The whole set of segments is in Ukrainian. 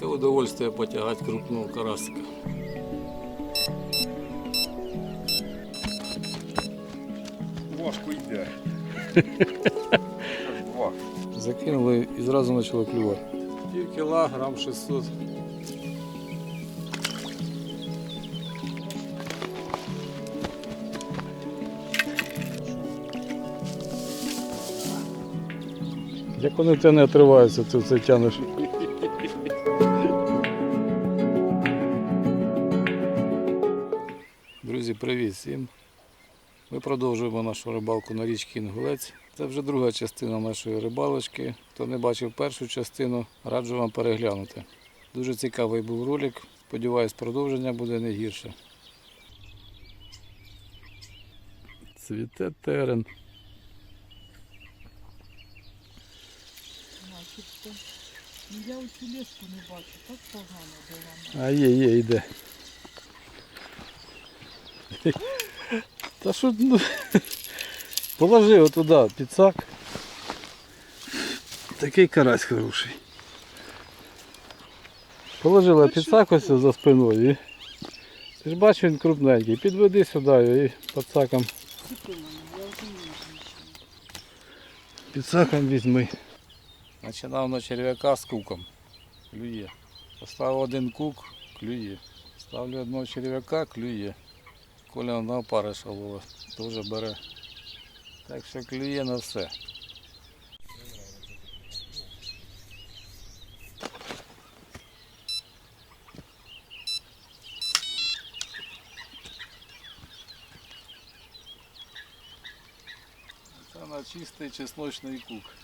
Таке удовольствие потягати крупного карасика. Важко йде. Закинули і зразу почало клювати. Пів кіла, грам 600. Як вони в тебе не отриваються, ти все тянеш. Привіт всім. Ми продовжуємо нашу рибалку на річці Інгулець. Це вже друга частина нашої рибалочки. Хто не бачив першу частину, раджу вам переглянути. Дуже цікавий був ролик. Сподіваюсь, продовження буде не гірше. Цвіте терен. Я оцю леску не бачу, так погано була. А є, є, йде. Та що, ну, положи отуда підсак. Такий карась хороший. Положила підсак ось за спиною. Ти ж бачиш, він крупненький. Підведи сюди і підсаком, підсаком візьми. Починав на черв'яка з куком. Клює. Поставив один кук, клює. Ставлю одного черв'яка, клює. Коля на опариша ловить, теж бере. Так що клює на все. Це на чистий чесночний кук.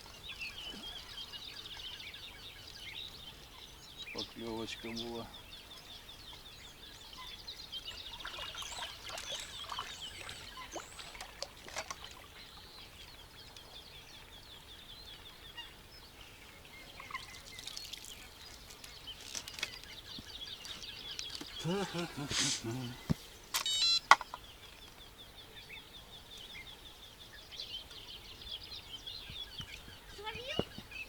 Покльовочка була.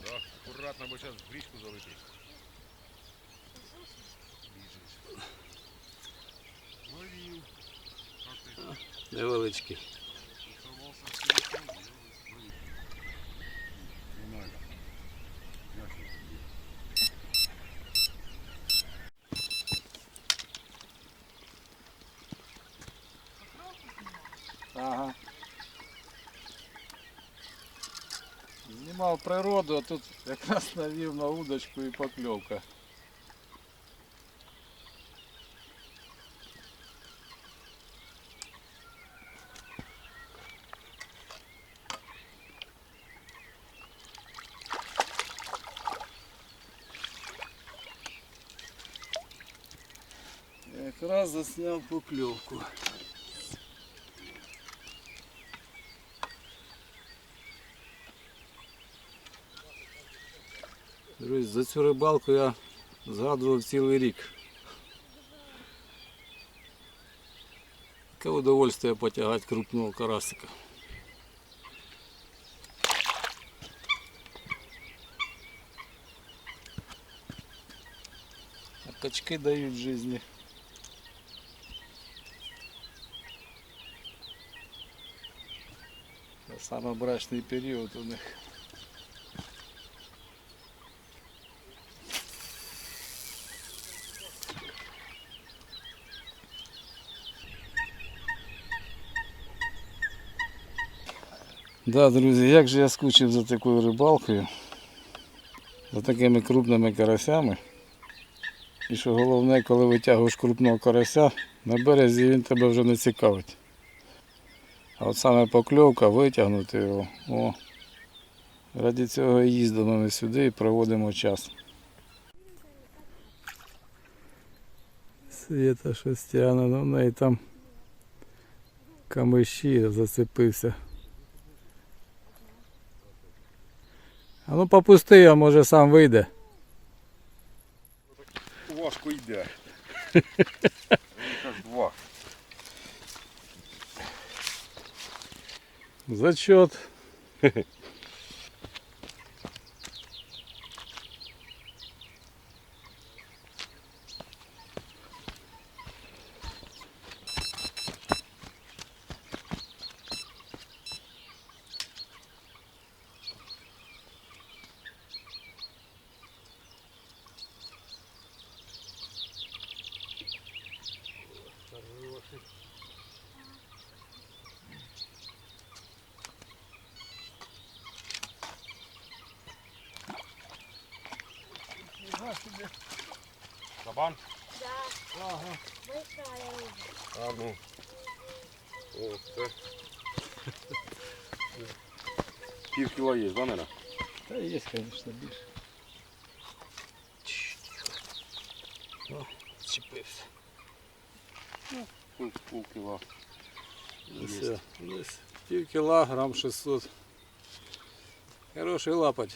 Да. Аккуратно, бо зараз в річку залетить. Біжиш. Ловив. Как Невеличкий. Ага. Знімав природу, а тут якраз навів на удочку і покльовка. Якраз засняв покльовку. Друзі, за цю рибалку я згадував цілий рік. Таке удовольствие потягати крупного карасика. А качки дають житті. Це саме брачний період у них. Да, друзі, як же я скучив за такою рибалкою, за такими крупними карасями. І що головне, коли витягуєш крупного карася, на березі він тебе вже не цікавить. А от саме покльовка, витягнути його. О, раді цього і їздимо ми сюди і проводимо час. Світа щось тягне, ну в неї там камиші зацепився. А ну попусти його, може сам вийде. Важко йде. Два. Зачет. собі. Кабан? Да, Ага. большая рыба. А ну. О, це. Пів кіло є, да, наверное? Та є, звісно, більше. О, зчепився. Пів, пів. Все, десь пів кіла, грам 600. Хороший лапать.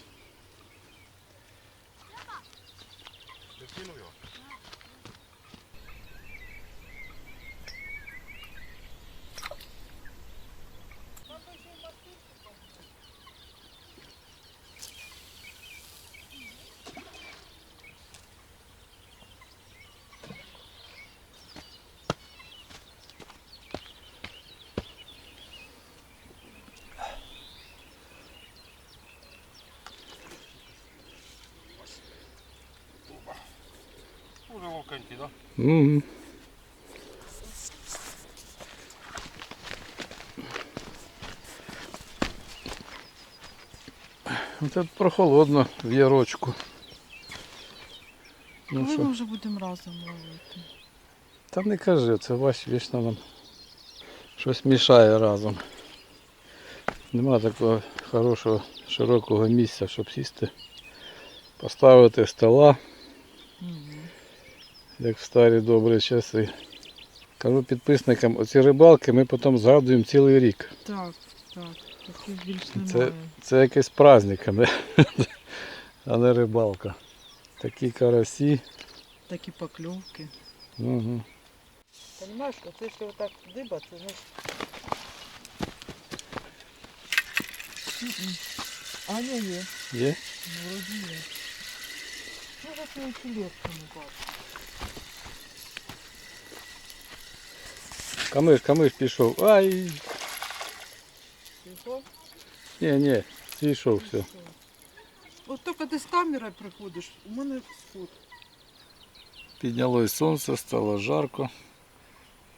Ти кинув його? Уже да? Угу. Тут прохолодно в ярочку. Ну Коли що, ми вже будемо разом ловити? та не кажи, це ваш вічно нам щось мішає разом. Нема такого хорошого широкого місця, щоб сісти, поставити стола, як в старі добрі часи. Кажу підписникам, оці рибалки ми потім згадуємо цілий рік. Так, так. Таких більш Це- немає. Це якийсь праздник, а не, а не рибалка. Такі карасі. Такі покльовки. Угу. Понимаешь, вот если вот так дыбаться, значит... А, не. Є? Ну, вроде нет. Ну, вот я тележку не бачу. Камиш, камиш пішов. Ай! Тихо. Ні, ні, зійшов все. От тільки ти з камерою приходиш, у мене сход. Піднялось сонце, стало жарко.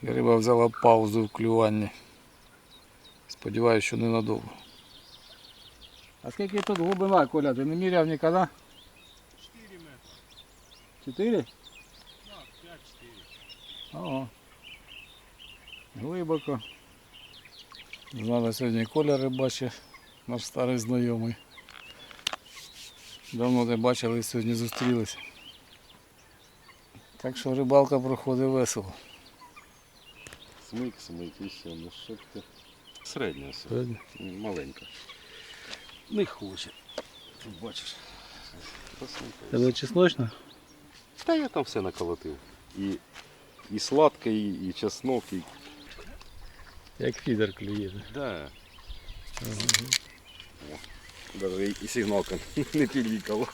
Риба взяла паузу в клюванні. Сподіваюсь, що ненадовго. А скільки тут глибина, Коля, ти не міряв ніколи? 4 метри. Чотири? Так, 5-4. Ого. Глибоко. З нами сьогодні Коля рибачить, наш старий знайомий. Давно не бачили, сьогодні зустрілися. Так що рибалка проходить весело. Смик, смик, і ще, ну що ти. Середня все. Сьогодні. Маленька. Не хоче. Ти бачиш. Тебе чесночно? Та я там все наколотив. І, і сладке, і, і чеснок, і. Як фідер клює. Да. Даже і, сигналка не підвікала.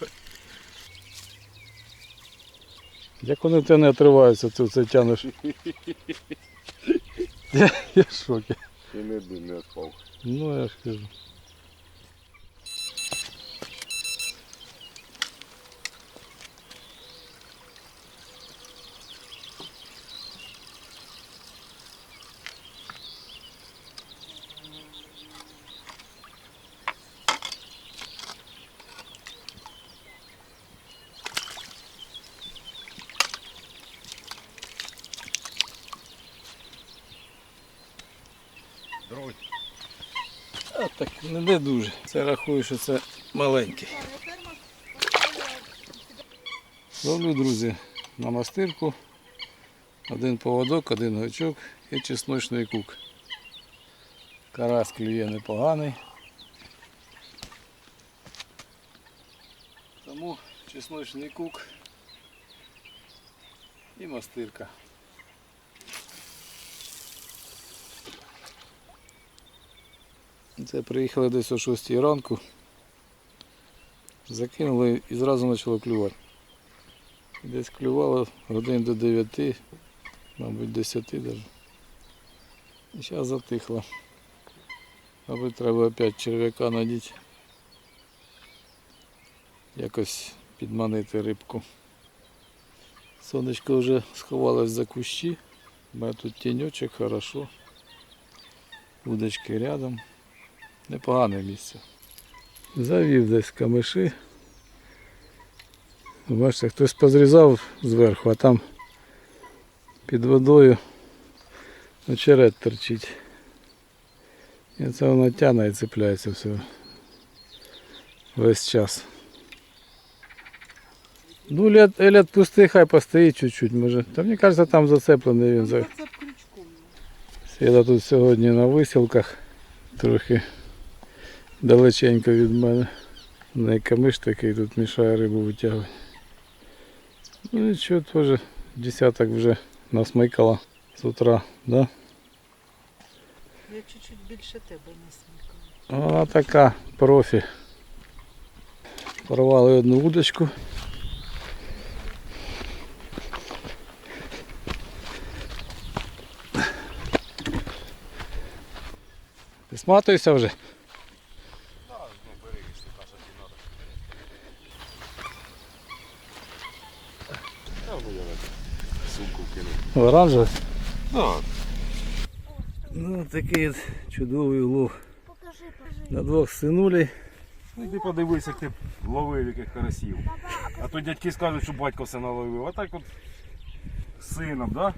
Як вони в тебе не отриваються, ти це тянеш. Я, я в шокі. І не один не відпав. Ну я ж кажу. Здоровий. А так не, дуже. Це рахую, що це маленький. Ловлю, друзі, на мастирку. Один поводок, один гачок і чесночний кук. Карась клює непоганий. Тому чесночний кук і мастирка. Це приїхали десь о 6 ранку. Закинули і зразу почало клювати. Десь клювало годин до 9, мабуть 10 навіть. І зараз затихло. Мабуть, треба опять черв'яка надіти. Якось підманити рибку. Сонечко вже сховалось за кущі. У мене тут тіньочок, хорошо. Удочки рядом. Непогане місце. Завів десь камиші. Бачите, хтось позрізав зверху, а там під водою очерет торчить. І це воно тягне і цепляється все. Весь час. Ну, лед, лед пустий, хай постоїть чуть-чуть, може. Та мені кажеться, там зацеплений він. Світа тут сьогодні на висілках, трохи далеченько від мене. В неї камиш такий тут мішає рибу витягувати. Ну нічого, теж десяток вже насмикала з утра, да? Я чуть-чуть більше тебе насмікала. Вона така профі. Порвали одну удочку. Ти сматуєшся вже? Сумку вкинув. Оранжевий? Так. Ну такий от чудовий улов. Покажи, покажи. На двох синулей. Ну йди подивись, як ти ловив яких карасів. А то дядьки скажуть, що батько все наловив. А так от сином, сином, да?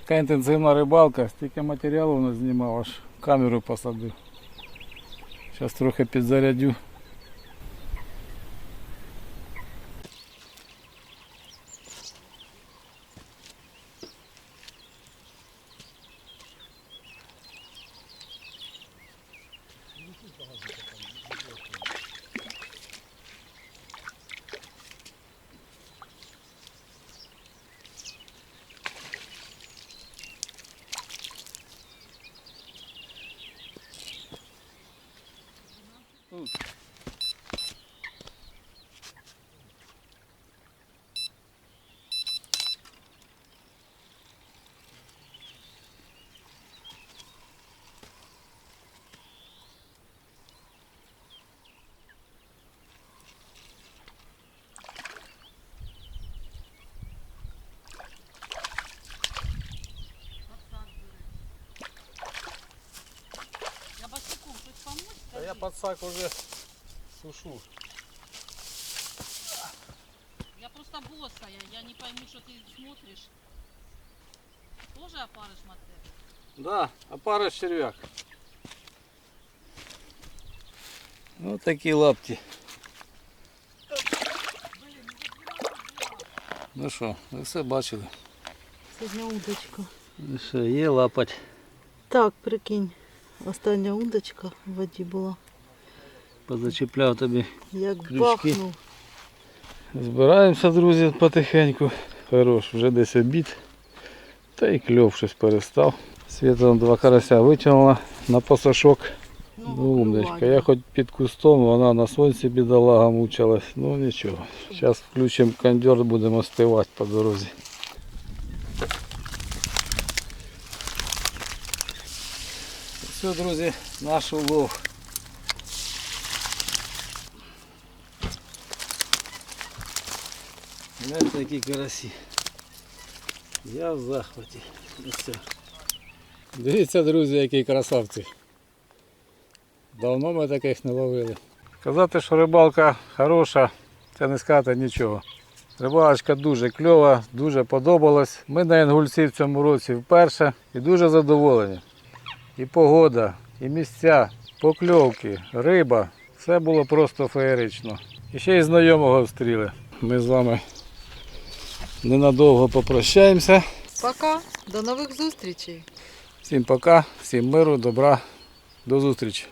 Така інтенсивна рибалка, стільки матеріалу у нас знімав, аж камеру посадив. Зараз трохи підзарядю. подсак уже сушу. Я просто босая, я не пойму, что ты смотришь. Тоже опарыш мотель? Да, опара червяк. Ну такі лапті. Ну що, ви все бачили. Сегодня удочка. Ну що, є лапать. Так, прикинь, Остання удочка в воді була. Позачіпляв тобі. Як Крючки. бахнув. Збираємося, друзі, потихеньку. Хорош, вже десь обід. Та й кльов щось перестав. Світа два карася витягнула на пасашок. Ну, умничка. Я хоч під кустом, вона на сонці бідолага мучилась. Ну нічого. Зараз включимо кондьор, будемо співати по дорозі. Все, друзі, наш улов. Гляньте, які карасі. Я в захваті. Все. Дивіться, друзі, які красавці. Давно ми таких не ловили. Казати, що рибалка хороша, це не сказати нічого. Рибалочка дуже кльова, дуже подобалась. Ми на Інгульці в цьому році вперше і дуже задоволені. І погода, і місця, покльовки, риба. Все було просто феєрично. І ще й знайомого встріли. Ми з вами ненадовго попрощаємося. Пока, до нових зустрічей. Всім пока, всім миру, добра, до зустрічі.